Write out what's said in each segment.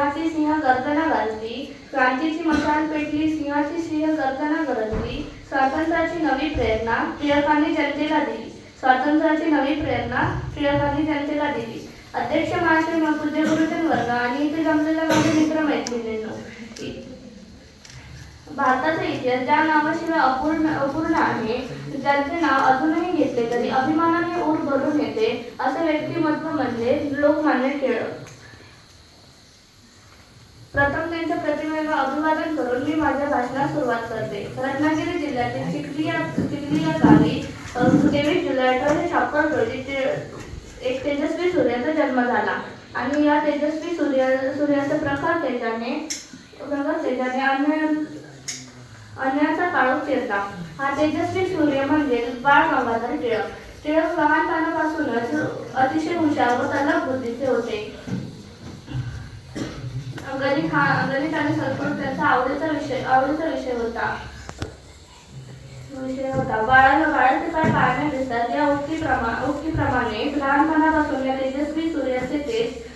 सिंहाची सिंह गर्जना घालती क्रांतीची मशाल पेटली सिंहाची सिंह गर्जना गरजली स्वातंत्र्याची नवी प्रेरणा टिळकांनी जनतेला दिली. स्वातंत्र्याची नवी प्रेरणा टिळकांनी जनतेला दिली. अध्यक्ष महाशय पूज्य गुरुजन वर्ग आणि इथे जमलेला माझे मित्र मैत्रिणींनो भारताचा इतिहास ज्या नावाशिवाय अपूर्ण अपूर्ण आहे ज्यांचे नाव अजूनही घेतले तरी अभिमानाने ऊर भरून येते असे व्यक्तिमत्व म्हणजे लोकमान्य टिळक. प्रथम त्यांच्या प्रतिमेला अभिवादन करून मी माझ्या भाषणास सुरुवात करते. रत्नागिरी जिल्ह्यातील चिखली या चिखली या गावी तेवीस जुलै अठराशे छप्पन रोजी एक तेजस्वी सूर्याचा जन्म झाला. आणि या तेजस्वी सूर्य सूर्याचा प्रकार तेजाने प्रखर तेजाने अन्य अन्याचा काळोख चिरला हा तेजस्वी सूर्य म्हणजे बाळ गंगाधर टिळक. टिळक लहानपणापासूनच अतिशय हुशार व तल्लख बुद्धीचे होते. गणित हा गणित आणि संस्कृत त्यांचा आवडीचा विषय आवडीचा विषय होता. विषय होता. बाळाला बाळाचे पाय पाळण्यात दिसतात या उक्तीप्रमा उक्तीप्रमाणे लहानपणापासून या तेजस्वी सूर्याचे तेज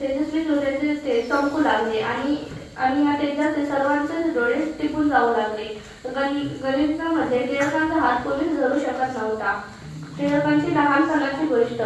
तेजस्वी सूर्याचे तेज चमकू लागले आणि आणि या तेजाचे सर्वांचे डोळे टिपून जाऊ लागले. गणि गणितामध्ये टिळकांचा हात कोणीच धरू शकत नव्हता. टिळकांची लहानपणाची गोष्ट.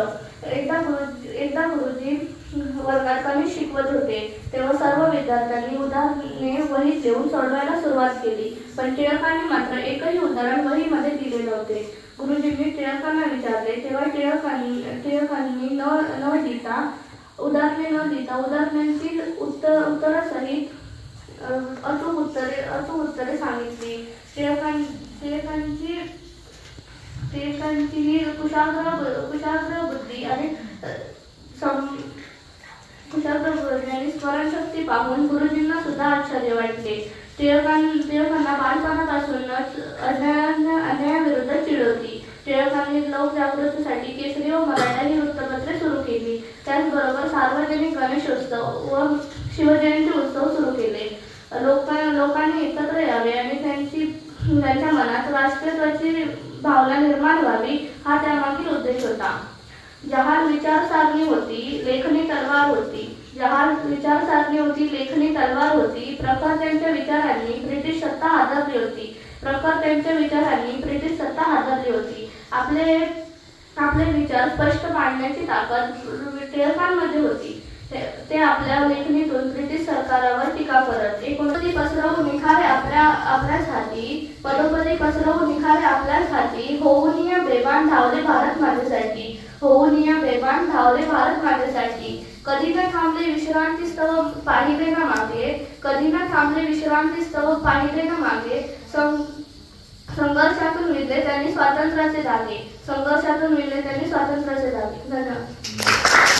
एकदा गुरु एकदा गुरुजी वर्गात कमी शिकवत होते. तेव्हा सर्व विद्यार्थ्यांनी उदाहरणे वहीत देऊन सोडवायला सुरुवात केली. पण टिळकांनी मात्र एकही उदाहरण वहीमध्ये दिले नव्हते. गुरुजींनी टिळकांना विचारले तेव्हा टिळकांनी टिळकांनी न न लिहिता उदाहरणे न लिहिता उदाहरणांची उत्तर उत्तरासहित अचूक उत्तरे अचूक उत्तरे सांगितली. टिळकां टिळकांची टिळकांची ही कुशाग्र बुद्धी आणि अ, सम कुशाग्र बुद्धी आणि स्मरणशक्ती पाहून गुरुजींना सुद्धा आश्चर्य वाटले टिळकां टिळकांना बालपणापासूनच अन्याया अन्यायाविरुद्ध चिडवली टिळकांनी लोकजागृतीसाठी केसरी व मराठा ही वृत्तपत्रे सुरू केली. त्याचबरोबर सार्वजनिक गणेशोत्सव व शिवजयंती उत्सव सुरू केले. लोकां लोकांनी एकत्र यावे आणि त्यांची त्यांच्या मनात राष्ट्रीयत्वाची भावना निर्माण व्हावी हा त्यामागील उद्देश होता. जहाल विचारसारणी होती लेखनी तलवार होती. जहाल विचारसारणी होती लेखणी तलवार होती प्रखर त्यांच्या विचारांनी ब्रिटिश सत्ता हादरली होती प्रखर त्यांच्या विचारांनी ब्रिटिश सत्ता हादरली होती. आपले आपले विचार स्पष्ट मांडण्याची ताकद टिळकांमध्ये होती. ते- ते आपल्या लेखणीतून ब्रिटिश सरकारावर टीका करत एकोणपदी पसरवून निखारे आपल्या आपल्याच हाती पदोपदी पसरवून निखारे आपल्याच हाती होऊन या बेबान धावले भारत माझ्यासाठी होऊन या बेबान धावले भारत माझ्यासाठी कधी न थांबले विश्रांती स्तव पाहिले ना मागे? कधी न थांबले विश्रांती स्तव पाहिले ना मागे? सं संघर्षातून मिळले त्यांनी स्वातंत्र्याचे धागे. संघर्षातून मिळले त्यांनी स्वातंत्र्याचे धागे. धन्यवाद.